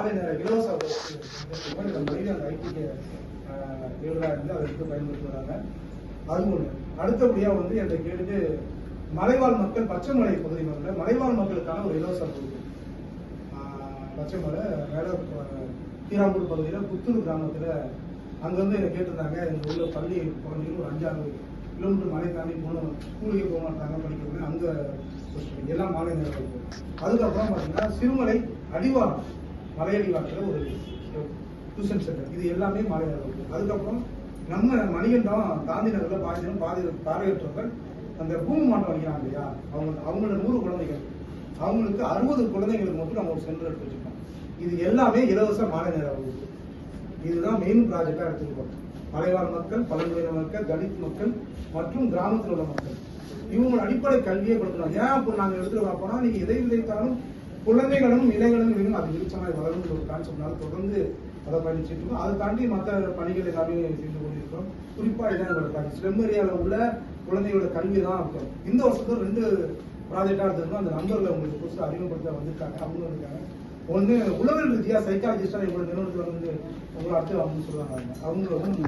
மாலை நேர இலவச வகுப்பு அந்த ஐடிக்கு இருந்து அதை எடுத்து பயன்படுத்தி வராங்க அது ஒண்ணு. அடுத்தபடியாக வந்து என்னை கேட்டுட்டு மலைவாழ் மக்கள் பச்சைமலை பகுதி மக்கள் மலைவாழ் மக்களுக்கான ஒரு இலவச பகுதி பச்சைமலை மேல கீராம்பூர் பகுதியில் புத்தூர் கிராமத்தில் அங்கேருந்து என்னை கேட்டிருந்தாங்க எங்கள் உள்ள பள்ளி குழந்தைகள் ஒரு அஞ்சாறு கிலோமீட்டர் மலை தாண்டி போகணும் ஸ்கூலுக்கே போக மாட்டாங்க படிக்கணும் அங்கே எல்லாம் மாலை நேரம் அதுக்கப்புறம் பார்த்தீங்கன்னா சிறுமலை அடிவாரம். மலையடிவாரத்தில் ஒரு டியூஷன் சென்டர் இது எல்லாமே மாலை அதுக்கப்புறம் நம்ம மணிகண்டம் காந்தி நகரில் பாதி பாதி பார்வையற்றவர்கள். அந்த பூமி மாட்டம் வைக்கிறாங்க இல்லையா? அவங்க அவங்களோட நூறு குழந்தைகள். அவங்களுக்கு அறுபது குழந்தைங்களுக்கு மட்டும் நம்ம ஒரு சென்டர் எடுத்து வச்சுருக்கோம். இது எல்லாமே இலவச மாலை நேர வகுப்பு. இதுதான் மெயின் ப்ராஜெக்டாக எடுத்துருக்கோம் மலைவாழ் மக்கள் பழங்குடியின மக்கள் தலித் மக்கள் மற்றும் கிராமத்தில் உள்ள மக்கள். இவங்களோட அடிப்படை கல்வியை கொடுக்கணும். ஏன் அப்போ நாங்கள் எடுத்துட்டு வரப்போனா நீங்கள் எதை விதைத்தாலும் குழந்தைகளும் இளைஞர்களும் வேணும் அது விருச்சமாய் வளரும் ஒரு கான்செப்ட்னால தொடர்ந்து அதை பயணிச்சுட்டு இருக்கோம். அதை தாண்டி மற்ற பணிகள் எல்லாமே செய்து கொண்டிருக்கிறோம். குறிப்பா இதான் ப்ராஜெக்ட் ஸ்லெம் ஏரியாவில் உள்ள குழந்தைகளோட கல்வி தான் இருக்கும் இந்த வருஷத்துல ரெண்டு ப்ராஜெக்டாக இருந்திருக்கும். அந்த நம்பர்ல உங்களுக்கு புதுசாக அறிமுகப்படுத்த வந்திருக்காங்க. அவங்க இருக்காங்க. ஒன்று உளவியல் ரீதியாக சைக்காலஜிஸ்டாக இவ்வளோ நிறுவனத்தில் வந்து உங்களை அடுத்து அவங்க சொல்லுவாங்க அவங்க வந்து